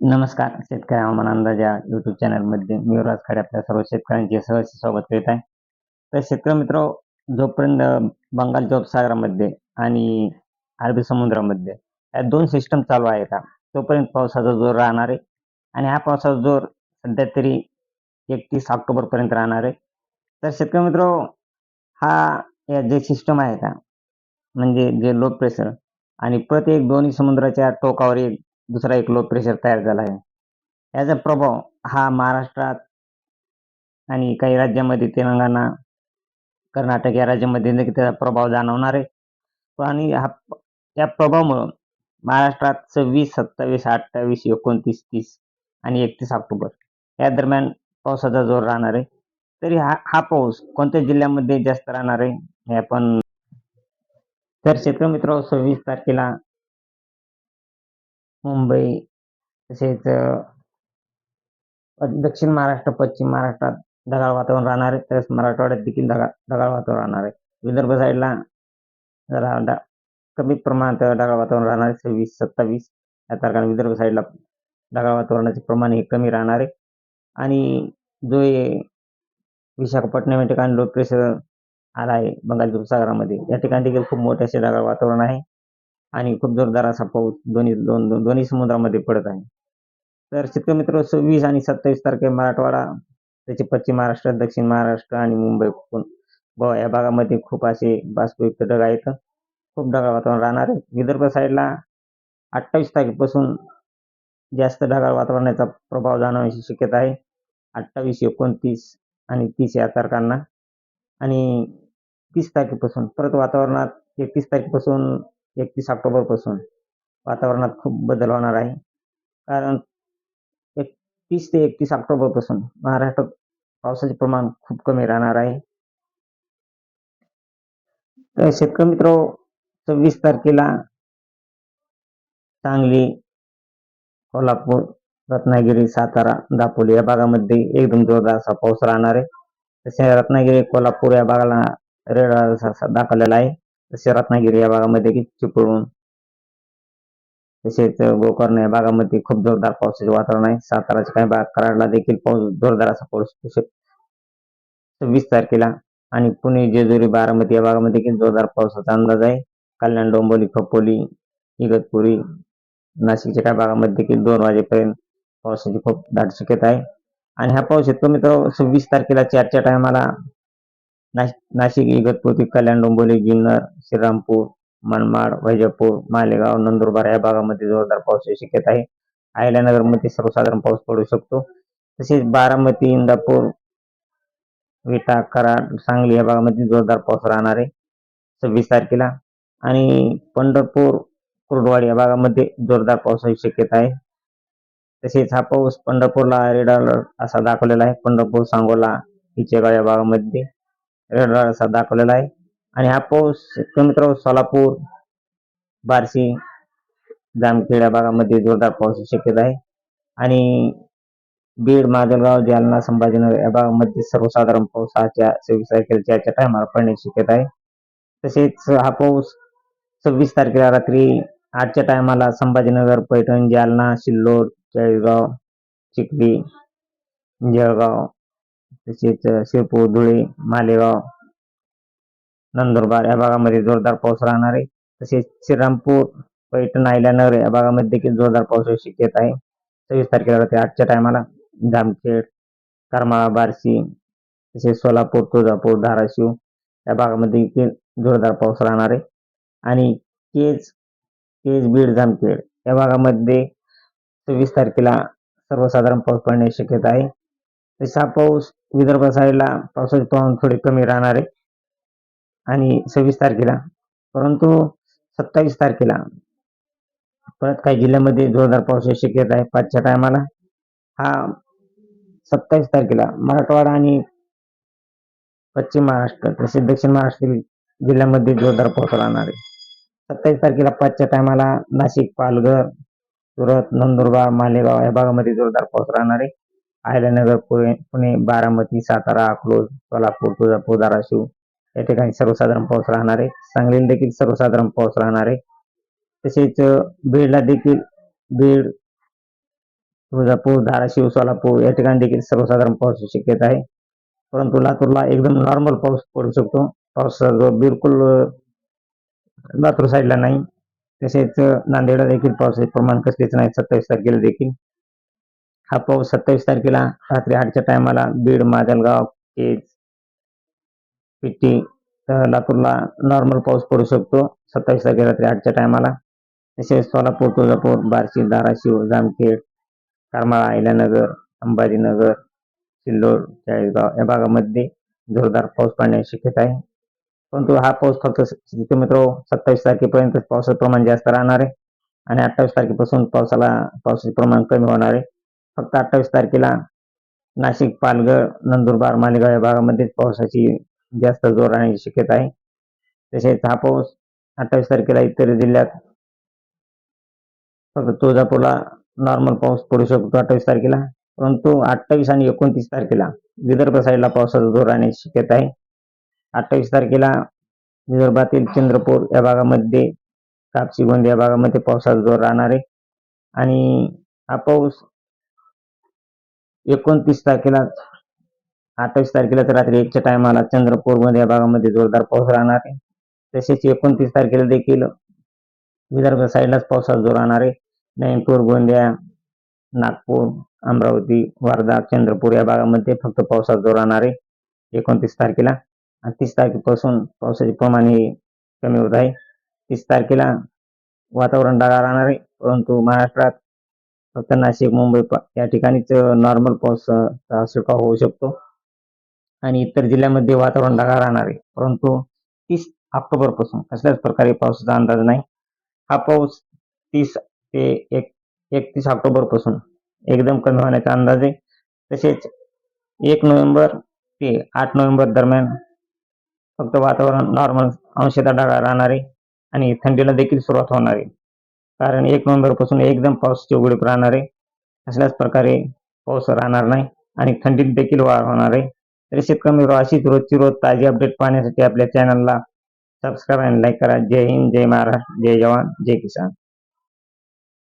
नमस्कार शेतकरी हवामान अंदाज या युट्यूब चॅनलमध्ये मी राज खडे आपल्या सर्व शेतकऱ्यांचे सहज स्वागत करीत आहे. तर शेतकरी मित्र जोपर्यंत बंगालच्या उपसागरामध्ये आणि अरबी समुद्रामध्ये या दोन सिस्टम चालू आहे का तोपर्यंत पावसाचा जोर राहणार आहे. आणि हा पावसाचा जोर सध्या तरी एकतीस ऑक्टोबरपर्यंत राहणार आहे. तर शेतकरी मित्र हा या जे सिस्टम आहे का म्हणजे जे लो प्रेशर आणि प्रत्येक दोन्ही समुद्राच्या टोकावर एक दुसरा एक लो प्रेशर तयार झाला आहे. याचा प्रभाव हा महाराष्ट्रात आणि काही राज्यामध्ये तेलंगणा कर्नाटक या राज्यामध्ये नक्की त्याचा प्रभाव जाणवणार आहे. आणि हा या प्रभावामुळं महाराष्ट्रात सव्वीस सत्तावीस अठ्ठावीस एकोणतीस तीस आणि एकतीस ऑक्टोबर या दरम्यान पावसाचा जोर राहणार आहे. तरी हा हा पाऊस कोणत्या जिल्ह्यामध्ये जास्त राहणार आहे हे आपण तर शेतकरी मित्र सव्वीस तारखेला मुंबई तसेच दक्षिण महाराष्ट्र पश्चिम महाराष्ट्रात ढगाळ वातावरण राहणार आहे. तसेच मराठवाड्यात देखील ढगाळ ढगाळ वातावरण राहणार आहे. विदर्भ साईडला जरा कमी प्रमाणात ढगाळ वातावरण राहणार आहे. सव्वीस सत्तावीस या तारखांना विदर्भ साईडला ढगाळ वातावरणाचे प्रमाण हे कमी राहणार आहे. आणि जो हे विशाखापट्टणम या ठिकाणी लो प्रेशर आला आहे बंगालच्या उपसागरामध्ये या ठिकाणी देखील खूप मोठे असे ढगाळ वातावरण आहे. आणि खूप जोरदार असा पाऊस दोन्ही दोन दोन- दोन्ही समुद्रामध्ये पडत आहे. तर शेतकरी मित्र सव्वीस आणि सत्तावीस तारखे मराठवाडा त्याचे पश्चिम महाराष्ट्र दक्षिण महाराष्ट्र आणि मुंबई कोकण. या भागामध्ये खूप असे बाष्पयुक्त ढग आहेत. खूप ढगाळ वातावरण राहणार आहे. विदर्भ साईडला अठ्ठावीस तारखेपासून जास्त ढगाळ वातावरणाचा प्रभाव जाणवण्याची शक्यता आहे. अठ्ठावीस एकोणतीस आणि तीस या तारखांना. आणि तीस तारखेपासून परत वातावरणात एकतीस तारखेपासून एकतीस ऑक्टोबरपासून वातावरणात खूप बदल होणार आहे. कारण एकतीस ते एकतीस ऑक्टोबरपासून महाराष्ट्रात पावसाचे प्रमाण खूप कमी राहणार आहे. तर शेतकरी मित्र सव्वीस तारखेला सांगली कोल्हापूर रत्नागिरी सातारा दापोली या भागामध्ये एकदम जोरदार असा पाऊस राहणार आहे. तसे रत्नागिरी कोल्हापूर या भागाला रेड असा दाखवलेला आहे. तसे रत्नागिरी या भागामध्ये चिपळूण तसेच गोकर्ण या भागामध्ये खूप जोरदार पावसाचे वातावरण आहे. साताराच्या काही भाग कराडला देखील पाऊस जोरदार असा पाऊस असू शकतो. सव्वीस तारखेला आणि पुणे जेजुरी बारामती या भागामध्ये देखील जोरदार पावसाचा अंदाज आहे. कल्याण डोंबोली खपोली इगतपुरी नाशिकच्या काही भागामध्ये देखील दोन वाजेपर्यंत पावसाची खूप दाट शक्यता आहे. आणि हा पाऊस येतो मित्र सव्वीस तारखेला चारच्या टायमाला नाशिक इगतपुरी कल्याण डोंबिवली जुन्नर श्रीरामपूर मनमाड वैजापूर मालेगाव नंदुरबार या भागामध्ये जोरदार पावसाची शक्यता आहे. अहिल्यानगरमध्ये सर्वसाधारण पाऊस पडू शकतो. तसेच बारामती इंदापूर विटा कराड सांगली या भागामध्ये जोरदार पाऊस राहणार आहे. सव्वीस तारखेला आणि पंढरपूर कुर्डवाड या भागामध्ये जोरदार पावसाची शक्यता आहे. तसेच हा पाऊस पंढरपूरला रेड अलर्ट असा दाखवलेला आहे. पंढरपूर सांगोला हिचेगाव या भागामध्ये रेड असा दाखवलेला आहे. आणि हा पाऊस शेतकरी मित्र सोलापूर बार्शी जामखेड्या भागामध्ये जोरदार पावसाची शक्यता आहे. आणि बीड माजलगाव जालना संभाजीनगर या भागामध्ये सर्वसाधारण पाऊस सव्वीस तारखेच्या याच्या टायमाला पडण्याची शक्यता आहे. तसेच हा पाऊस सव्वीस तारखेला रात्री आठच्या टायमाला संभाजीनगर पैठण जालना सिल्लोड चाळीसगाव चिखली जळगाव तसेच शिरपूर धुळे मालेगाव नंदुरबार या भागामध्ये जोरदार पाऊस राहणार आहे. तसेच श्रीरामपूर पैठण आयल्यानगर या भागामध्ये देखील जोरदार पावसाची शक्यता आहे. सव्वीस तारखेला रात्री आठच्या टायमाला जामखेड करमाळा बार्शी तसेच सोलापूर तुळजापूर धाराशिव या भागामध्ये देखील जोरदार पाऊस राहणार आहे. आणि केज केज बीड जामखेड या भागामध्ये सव्वीस तारखेला सर्वसाधारण पाऊस पडण्याची शक्यता आहे. तसा पाऊस विदर्भ साईडला पावसाचे प्रमाण थोडे कमी राहणार आहे. आणि सव्वीस तारखेला परंतु सत्तावीस तारखेला परत काही जिल्ह्यामध्ये जोरदार पावसाची शक्यता आहे पाचच्या टायमाला. हा सत्तावीस तारखेला मराठवाडा आणि पश्चिम महाराष्ट्र तसेच दक्षिण महाराष्ट्र जिल्ह्यामध्ये जोरदार पाऊस राहणार आहे. सत्तावीस तारखेला पाचच्या टायमाला नाशिक पालघर सुरत नंदुरबार मालेगाव या भागामध्ये जोरदार पाऊस राहणार आहे. अहिल्यानगर पुणे पुणे बारामती सातारा अकलोज सोलापूर तुळजापूर धाराशिव या ठिकाणी सर्वसाधारण पाऊस राहणार आहे. सांगलीला देखील सर्वसाधारण पाऊस राहणार आहे. तसेच बीडला देखील बीड तुळजापूर धाराशिव सोलापूर या ठिकाणी देखील सर्वसाधारण पावसाची शक्यता आहे. परंतु लातूरला एकदम नॉर्मल पाऊस पडू शकतो. पावसाचा जो बिलकुल लातूर साईडला नाही. तसेच नांदेडला देखील पावसाचे प्रमाण कसलेच नाही. सत्तावीस तारखेला देखील हा पाऊस सत्तावीस तारखेला रात्री आठच्या टायमाला बीड माजलगाव केज पिट्टी लातूरला नॉर्मल पाऊस पडू शकतो. सत्तावीस तारखे रात्री आठच्या टायमाला तसेच सोलापूर तुळजापूर बार्शी धाराशिव जामखेड करमाळा अहिल्यानगर अंबाजीनगर सिल्लोड चाळीसगाव या भागामध्ये जोरदार पाऊस पडण्याची शक्यता आहे. परंतु हा पाऊस फक्त मित्र सत्तावीस तारखेपर्यंत पावसाचं प्रमाण जास्त राहणार आहे. आणि अठ्ठावीस तारखेपासून पावसाला पावसाचे प्रमाण कमी होणार आहे. फक्त अठ्ठावीस तारखेला नाशिक पालघर नंदुरबार मालेगाव या भागामध्ये पावसाची जास्त जोर राहण्याची शक्यता आहे. तसेच हा पाऊस अठ्ठावीस तारखेला इतर जिल्ह्यात फक्त तुळजापूरला नॉर्मल पाऊस पडू शकतो अठ्ठावीस तारखेला. परंतु अठ्ठावीस आणि एकोणतीस तारखेला विदर्भ साईडला पावसाचा जोर राहण्याची शक्यता आहे. अठ्ठावीस तारखेला विदर्भातील चंद्रपूर या भागामध्ये कापसी गोंद या भागामध्ये पावसाचा जोर राहणार आहे. आणि हा पाऊस एकोणतीस तारखेला अठ्ठावीस तारखेला तर रात्री एकच्या टायमाला चंद्रपूरमध्ये या भागामध्ये जोरदार पाऊस राहणार आहे. तसेच एकोणतीस तारखेला देखील विदर्भ साईडलाच पावसाचा जोर राहणार आहे. नयनपूर गोंदिया नागपूर अमरावती वर्धा चंद्रपूर या भागामध्ये फक्त पावसाचा जोर राहणार आहे. एकोणतीस तारखेला आणि तीस तारखेपासून पावसाचे प्रमाण हे कमी होत आहे. तीस तारखेला वातावरण ढगाळ राहणार आहे परंतु महाराष्ट्रात फक्त नाशिक मुंबई या ठिकाणीच नॉर्मल पाऊस अ, होऊ शकतो. आणि इतर जिल्ह्यामध्ये वातावरण ढगाळ राहणार आहे. परंतु तीस ऑक्टोबरपासून कसल्याच प्रकारे पावसाचा अंदाज नाही. हा पाऊस तीस ते एक एकतीस ऑक्टोबरपासून एकदम कमी होण्याचा अंदाज आहे. तसेच एक नोव्हेंबर ते आठ नोव्हेंबर दरम्यान फक्त वातावरण नॉर्मल अंशतः ढगाळ राहणार आहे. आणि थंडीला देखील सुरुवात होणार आहे. कारण एक नोव्हेंबरपासून एकदम पावसाची उघडीप राहणार आहे. असल्याच प्रकारे पाऊस राहणार नाही आणि थंडीत देखील वाढ होणार आहे. तरी शेतकरी अशीच रोजची रोज ताजी अपडेट पाहण्यासाठी आपल्या चॅनलला सबस्क्राईब आणि लाईक करा. जय हिंद जय महाराष्ट्र जय जवान जय किसान.